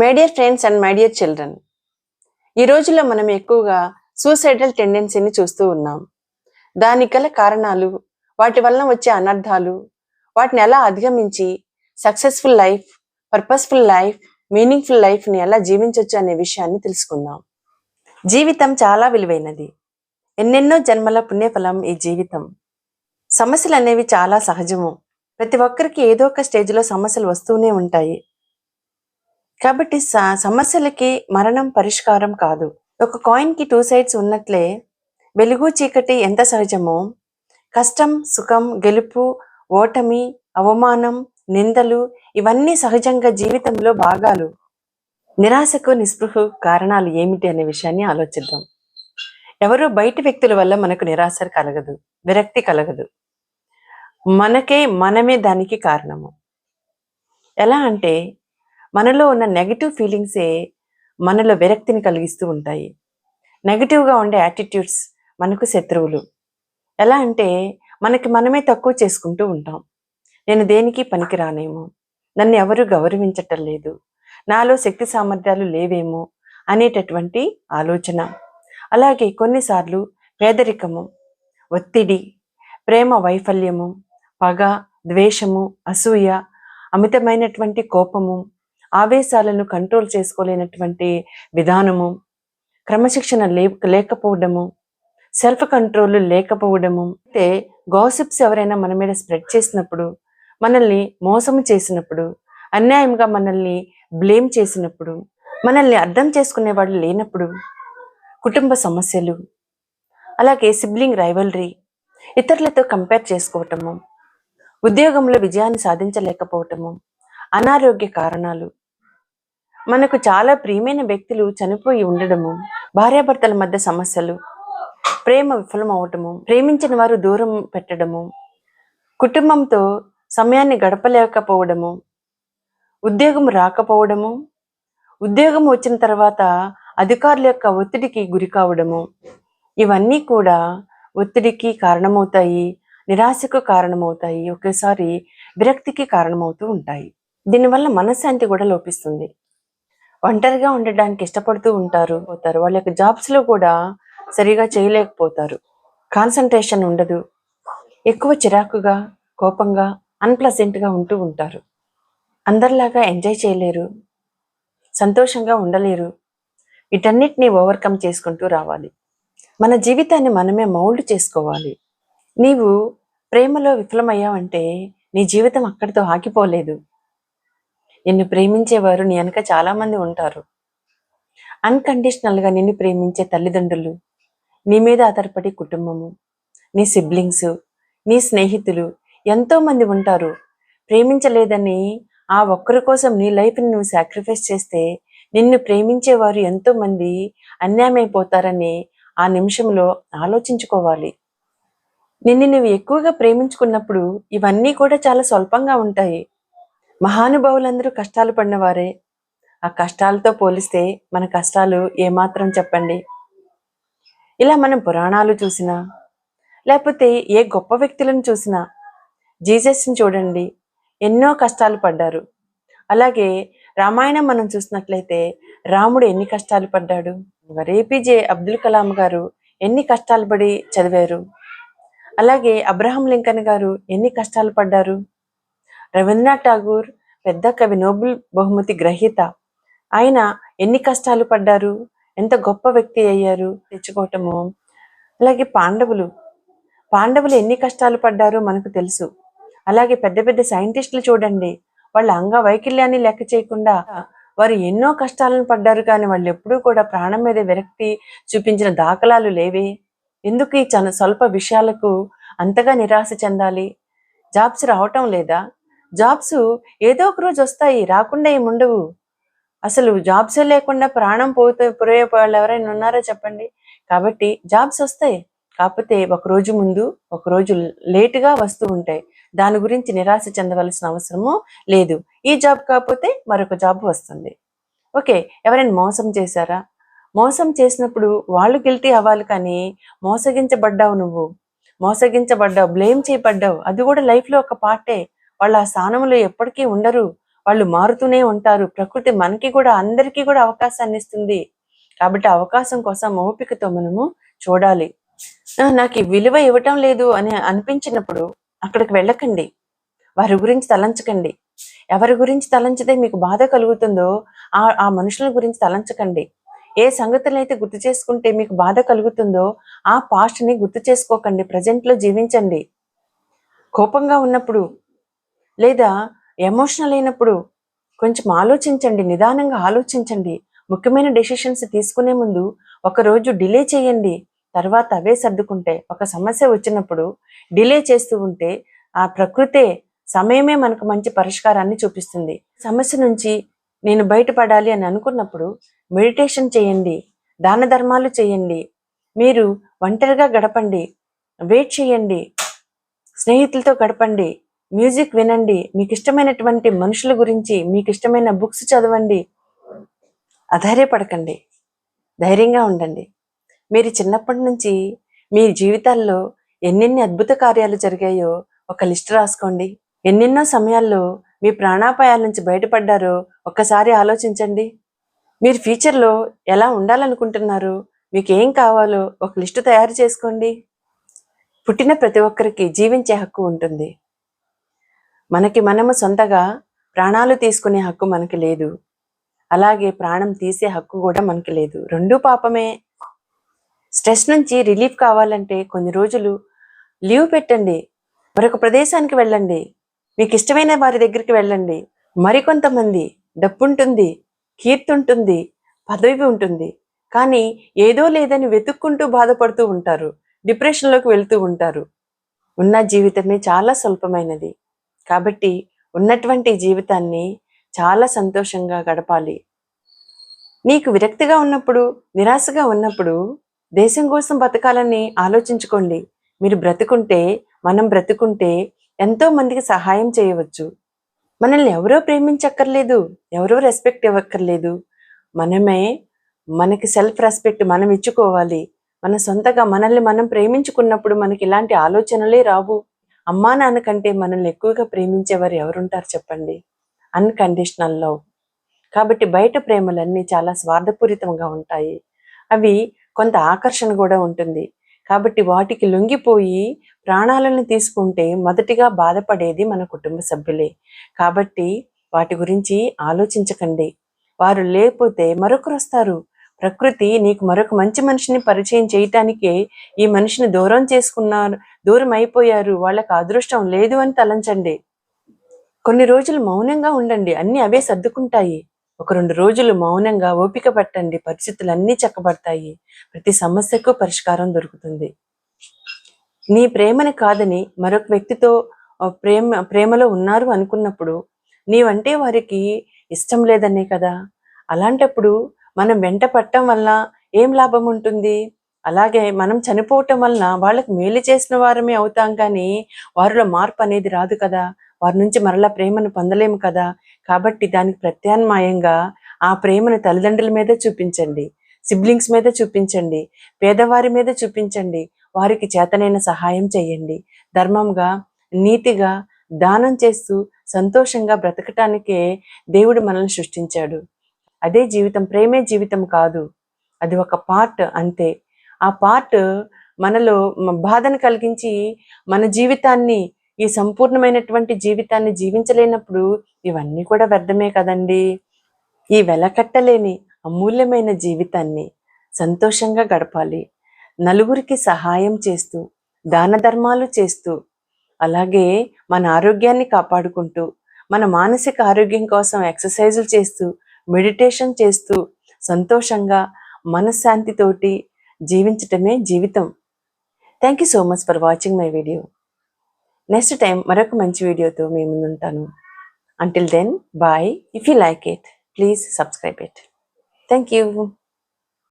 My dear friends and my dear children ఈ రోజుల్లో మనం ఎక్కువగా సూసైడల్ టెండెన్సీని చూస్తూ ఉన్నాం. దానికి గల కారణాలు వాటి వలన వచ్చే అనర్థాలు వాటిని ఎలా అధిగమించి successful life purposeful life meaningful లైఫ్ని ఎలా జీవించవచ్చు అనే విషయాన్ని తెలుసుకుందాం. జీవితం చాలా విలువైనది. ఎన్నెన్నో జన్మల పుణ్యఫలం ఈ జీవితం. సమస్యలు అనేవి చాలా సహజము. ప్రతి ఒక్కరికి ఏదో ఒక స్టేజ్లో సమస్యలు వస్తూనే ఉంటాయి. కాబట్టి స- సమస్యలకి మరణం పరిష్కారం కాదు. ఒక కాయిన్కి టూ సైడ్స్ ఉన్నట్లే వెలుగు చీకటి ఎంత సహజమో కష్టం సుఖం గెలుపు ఓటమి అవమానం నిందలు ఇవన్నీ సహజంగా జీవితంలో భాగాలు. నిరాశకు నిస్పృహ కారణాలు ఏమిటి అనే విషయాన్ని ఆలోచిద్దాం. ఎవరో బయటి వ్యక్తుల వల్ల మనకు నిరాశ కలగదు విరక్తి కలగదు. మనకే మనమే దానికి కారణము. ఎలా అంటే మనలో ఉన్న నెగటివ్ ఫీలింగ్సే మనలో విరక్తిని కలిగిస్తూ ఉంటాయి. నెగటివ్గా ఉండే యాటిట్యూడ్స్ మనకు శత్రువులు. ఎలా అంటే మనకి మనమే తక్కువ చేసుకుంటూ ఉంటాం. నేను దేనికి పనికి రానేమో నన్ను ఎవరు గౌరవించటం లేదు. నాలో శక్తి సామర్థ్యాలు లేవేమో? అనేటటువంటి ఆలోచన. అలాగే కొన్నిసార్లు పేదరికము ఒత్తిడి ప్రేమ వైఫల్యము పగ ద్వేషము అసూయ అమితమైనటువంటి కోపము ఆవేశాలను కంట్రోల్ చేసుకోలేనటువంటి విధానము క్రమశిక్షణ లే లేకపోవడము సెల్ఫ్ కంట్రోల్ లేకపోవడము. అయితే గాసిప్స్ ఎవరైనా మన మీద స్ప్రెడ్ చేసినప్పుడు మనల్ని మోసము చేసినప్పుడు అన్యాయంగా మనల్ని బ్లేమ్ చేసినప్పుడు మనల్ని అర్థం చేసుకునే వాళ్ళు లేనప్పుడు కుటుంబ సమస్యలు అలాగే సిబ్లింగ్ రైవలరీ ఇతరులతో కంపేర్ చేసుకోవటము ఉద్యోగంలో విజయాన్ని సాధించలేకపోవటము అనారోగ్య కారణాలు మనకు చాలా ప్రియమైన వ్యక్తులు చనిపోయి ఉండడము భార్యాభర్తల మధ్య సమస్యలు ప్రేమ విఫలం అవటము ప్రేమించిన వారు దూరం పెట్టడము కుటుంబంతో సమయాన్ని గడపలేకపోవడము ఉద్యోగం రాకపోవడము ఉద్యోగం వచ్చిన తర్వాత అధికారుల యొక్క ఒత్తిడికి గురి కావడము ఇవన్నీ కూడా ఒత్తిడికి కారణమవుతాయి నిరాశకు కారణమవుతాయి ఒకేసారి విరక్తికి కారణమవుతూ ఉంటాయి. దీనివల్ల మనశ్శాంతి కూడా లోపిస్తుంది. ఒంటరిగా ఉండడానికి ఇష్టపడుతూ ఉంటారు. పోతారు. వాళ్ళ యొక్క జాబ్స్లో కూడా సరిగా చేయలేకపోతారు. కాన్సన్ట్రేషన్ ఉండదు. ఎక్కువ చిరాకుగా కోపంగా అన్ప్లజెంట్గా ఉంటూ ఉంటారు. అందరిలాగా ఎంజాయ్ చేయలేరు. సంతోషంగా ఉండలేరు. వీటన్నిటిని ఓవర్కమ్ చేసుకుంటూ రావాలి. మన జీవితాన్ని మనమే మౌల్డ్ చేసుకోవాలి. నీవు ప్రేమలో విఫలమయ్యావంటే నీ జీవితం అక్కడితో ఆగిపోలేదు. నిన్ను ప్రేమించేవారు నీ వెనక చాలామంది ఉంటారు. అన్కండిషనల్గా నిన్ను ప్రేమించే తల్లిదండ్రులు నీ మీద ఆధారపడి కుటుంబము నీ సిబ్లింగ్స్ నీ స్నేహితులు ఎంతోమంది ఉంటారు. ప్రేమించలేదని ఆ ఒక్కరి కోసం నీ లైఫ్ని నువ్వు సాక్రిఫైస్ చేస్తే నిన్ను ప్రేమించేవారు ఎంతోమంది అన్యాయమైపోతారని ఆ నిమిషంలో ఆలోచించుకోవాలి. నిన్ను నువ్వు ఎక్కువగా ప్రేమించుకున్నప్పుడు ఇవన్నీ కూడా చాలా స్వల్పంగా ఉంటాయి. మహానుభావులందరూ కష్టాలు పడినవారే. ఆ కష్టాలతో పోలిస్తే మన కష్టాలు ఏమాత్రం చెప్పండి. ఇలా మనం పురాణాలు చూసినా లేకపోతే ఏ గొప్ప వ్యక్తులను చూసినా జీసస్ని చూడండి ఎన్నో కష్టాలు పడ్డారు. అలాగే రామాయణం మనం చూసినట్లయితే రాముడు ఎన్ని కష్టాలు పడ్డాడు? మరి ఏపీజే అబ్దుల్ కలాం గారు ఎన్ని కష్టాలు పడి చదివారు? అలాగే అబ్రహం లింకన్ గారు ఎన్ని కష్టాలు పడ్డారు? రవీంద్రనాథ్ ఠాగూర్ పెద్ద కవి నోబెల్ బహుమతి గ్రహీత. ఆయన ఎన్ని కష్టాలు పడ్డారు? ఎంత గొప్ప వ్యక్తి అయ్యారు? తెచ్చుకోవటము. అలాగే పాండవులు. పాండవులు ఎన్ని కష్టాలు పడ్డారో మనకు తెలుసు. అలాగే పెద్ద పెద్ద సైంటిస్టులు చూడండి. వాళ్ళ అంగవైకల్యాన్ని లెక్క చేయకుండా వారు ఎన్నో కష్టాలను పడ్డారు కానీ వాళ్ళు ఎప్పుడూ కూడా ప్రాణం మీద విరక్తి చూపించిన దాఖలాలు లేవే. ఎందుకు ఈ చన స్వల్ప విషయాలకు అంతగా నిరాశ చెందాలి? జాబ్స్ రావటం లేదా? జాబ్స్ ఏదో ఒక రోజు వస్తాయి రాకుండా ఏముండవు ఉండవు. అసలు జాబ్స్ లేకుండా ప్రాణం పోతే పోయే వాళ్ళు ఎవరైనా ఉన్నారో చెప్పండి? కాబట్టి జాబ్స్ వస్తాయి. కాకపోతే ఒక రోజు ముందు ఒక రోజు లేటుగా వస్తూ ఉంటాయి. దాని గురించి నిరాశ చెందవలసిన అవసరము లేదు. ఈ జాబ్ కాకపోతే మరొక జాబ్ వస్తుంది. ఓకే ఎవరైనా మోసం చేశారా? మోసం చేసినప్పుడు వాళ్ళు గిల్టీ అవ్వాలి కానీ మోసగించబడ్డావు నువ్వు. మోసగించబడ్డావు బ్లేమ్ చేయబడ్డావు. అది కూడా లైఫ్లో ఒక పార్టే. వాళ్ళ ఆ స్థానంలో ఎప్పటికీ ఉండరు. వాళ్ళు మారుతూనే ఉంటారు. ప్రకృతి మనకి కూడా అందరికీ కూడా అవకాశాన్ని ఇస్తుంది. కాబట్టి అవకాశం కోసం ఓపికతో మనము చూడాలి. నాకు విలువ ఇవ్వటం లేదు అని అనిపించినప్పుడు అక్కడికి వెళ్ళకండి. వారి గురించి తలంచకండి. ఎవరి గురించి తలంచితే మీకు బాధ కలుగుతుందో ఆ ఆ మనుషుల గురించి తలంచకండి. ఏ సంగతులైతే అయితే గుర్తు చేసుకుంటే మీకు బాధ కలుగుతుందో ఆ పాస్ట్ని గుర్తు చేసుకోకండి. ప్రజెంట్లో జీవించండి. కోపంగా ఉన్నప్పుడు లేదా ఎమోషనల్ అయినప్పుడు కొంచెం ఆలోచించండి నిదానంగా ఆలోచించండి. ముఖ్యమైన డెసిషన్స్ తీసుకునే ముందు ఒకరోజు డిలే చేయండి. తర్వాత అవే సర్దుకుంటే ఒక సమస్య వచ్చినప్పుడు డిలే చేస్తూ ఉంటే ఆ ప్రకృతే సమయమే మనకు మంచి పరిష్కారాన్ని చూపిస్తుంది. సమస్య నుంచి నేను బయటపడాలి అని అనుకున్నప్పుడు మెడిటేషన్ చేయండి దాన ధర్మాలు చేయండి. మీరు ఒంటరిగా గడపండి వెయిట్ చేయండి స్నేహితులతో గడపండి. మ్యూజిక్ వినండి. మీకు ఇష్టమైనటువంటి మనుషుల గురించి మీకు ఇష్టమైన బుక్స్ చదవండి. అధైర్యపడకండి. ధైర్యంగా ఉండండి. మీరు చిన్నప్పటి నుంచి మీ జీవితాల్లో ఎన్నెన్ని అద్భుత కార్యాలు జరిగాయో ఒక లిస్ట్ రాసుకోండి. ఎన్నెన్నో సమయాల్లో మీ ప్రాణాపాయాల నుంచి బయటపడ్డారో ఒక్కసారి ఆలోచించండి. మీరు ఫ్యూచర్లో ఎలా ఉండాలనుకుంటున్నారు మీకు ఏం కావాలో ఒక లిస్టు తయారు చేసుకోండి. పుట్టిన ప్రతి ఒక్కరికి జీవించే హక్కు ఉంటుంది. మనకి మనము సొంతగా ప్రాణాలు తీసుకునే హక్కు మనకి లేదు. అలాగే ప్రాణం తీసే హక్కు కూడా మనకి లేదు. రెండూ పాపమే. స్ట్రెస్ నుంచి రిలీఫ్ కావాలంటే కొన్ని రోజులు లీవ్ పెట్టండి. మరొక ప్రదేశానికి వెళ్ళండి. మీకు ఇష్టమైన వారి దగ్గరికి వెళ్ళండి. మరికొంతమంది డబ్బు ఉంటుంది కీర్తి ఉంటుంది పదవి ఉంటుంది. కానీ ఏదో లేదని వెతుక్కుంటూ బాధపడుతూ ఉంటారు. డిప్రెషన్లోకి వెళ్తూ ఉంటారు. ఉన్న జీవితమే చాలా స్వల్పమైనది. కాబట్టి ఉన్నటువంటి జీవితాన్ని చాలా సంతోషంగా గడపాలి. నీకు విరక్తిగా ఉన్నప్పుడు నిరాశగా ఉన్నప్పుడు దేశం కోసం బతకాలని ఆలోచించుకోండి. మీరు బ్రతుకుంటే మనం బ్రతుకుంటే ఎంతో మందికి సహాయం చేయవచ్చు. మనల్ని ఎవరో ప్రేమించక్కర్లేదు ఎవరో రెస్పెక్ట్ ఇవ్వక్కర్లేదు. మనమే మనకి సెల్ఫ్ రెస్పెక్ట్ మనం ఇచ్చుకోవాలి. మన సొంతగా మనల్ని మనం ప్రేమించుకున్నప్పుడు మనకి ఇలాంటి ఆలోచనలే రావు. అమ్మా నాన్న కంటే మనల్ని ఎక్కువగా ప్రేమించేవారు ఎవరుంటారు చెప్పండి? అన్కండిషనల్ లవ్ కాబట్టి బయట ప్రేమలన్నీ చాలా స్వార్థపూరితంగా ఉంటాయి. అవి కొంత ఆకర్షణ కూడా ఉంటుంది. కాబట్టి వాటికి లొంగిపోయి ప్రాణాలను తీసుకుంటే మొదటిగా బాధపడేది మన కుటుంబ సభ్యులే. కాబట్టి వాటి గురించి ఆలోచించకండి. వారు లేకపోతే మరొకరు వస్తారు. ప్రకృతి నీకు మరొక మంచి మనిషిని పరిచయం చేయటానికే ఈ మనిషిని దూరం చేసుకున్నారు దూరం అయిపోయారు వాళ్ళకి అదృష్టం లేదు అని తలంచండి. కొన్ని రోజులు మౌనంగా ఉండండి. అన్ని అవే సర్దుకుంటాయి. ఒక రెండు రోజులు మౌనంగా ఓపిక పట్టండి. పరిస్థితులు అన్నీ చక్కబడతాయి. ప్రతి సమస్యకు పరిష్కారం దొరుకుతుంది. నీ ప్రేమని కాదని మరొక వ్యక్తితో ప్రేమ ప్రేమలో ఉన్నారు అనుకున్నప్పుడు నీవంటే వారికి ఇష్టం లేదనే కదా. అలాంటప్పుడు మనం వెంట పట్టడం వల్ల ఏం లాభం ఉంటుంది? అలాగే మనం చనిపోవటం వలన వాళ్ళకి మేలు చేసిన వారమే అవుతాం కానీ వారిలో మార్పు అనేది రాదు కదా. వారి నుంచి మరలా ప్రేమను పొందలేము కదా. కాబట్టి దానికి ప్రత్యామ్నాయంగా ఆ ప్రేమను తల్లిదండ్రుల మీద చూపించండి. సిబ్లింగ్స్ మీద చూపించండి. పేదవారి మీద చూపించండి. వారికి చేతనైన సహాయం చేయండి. ధర్మంగా నీతిగా దానం చేస్తూ సంతోషంగా బ్రతకటానికే దేవుడు మనల్ని సృష్టించాడు. అదే జీవితం ప్రేమే జీవితం కాదు. అది ఒక పార్ట్ అంతే. ఆ పార్ట్ మనలో బాధను కలిగించి మన జీవితాన్ని ఈ సంపూర్ణమైనటువంటి జీవితాన్ని జీవించలేనప్పుడు ఇవన్నీ కూడా వ్యర్థమే కదండి. ఈ వెలకట్టలేని అమూల్యమైన జీవితాన్ని సంతోషంగా గడపాలి. నలుగురికి సహాయం చేస్తూ దాన ధర్మాలు చేస్తూ అలాగే మన ఆరోగ్యాన్ని కాపాడుకుంటూ మన మానసిక ఆరోగ్యం కోసం ఎక్సర్సైజులు చేస్తూ మెడిటేషన్ చేస్తూ సంతోషంగా మనశ్శాంతితోటి జీవించటమే జీవితం. Thank you so much for watching my video next time మరొక మంచి వీడియోతో మీ ముందుంటాను. Until then bye if you like it please subscribe it thank you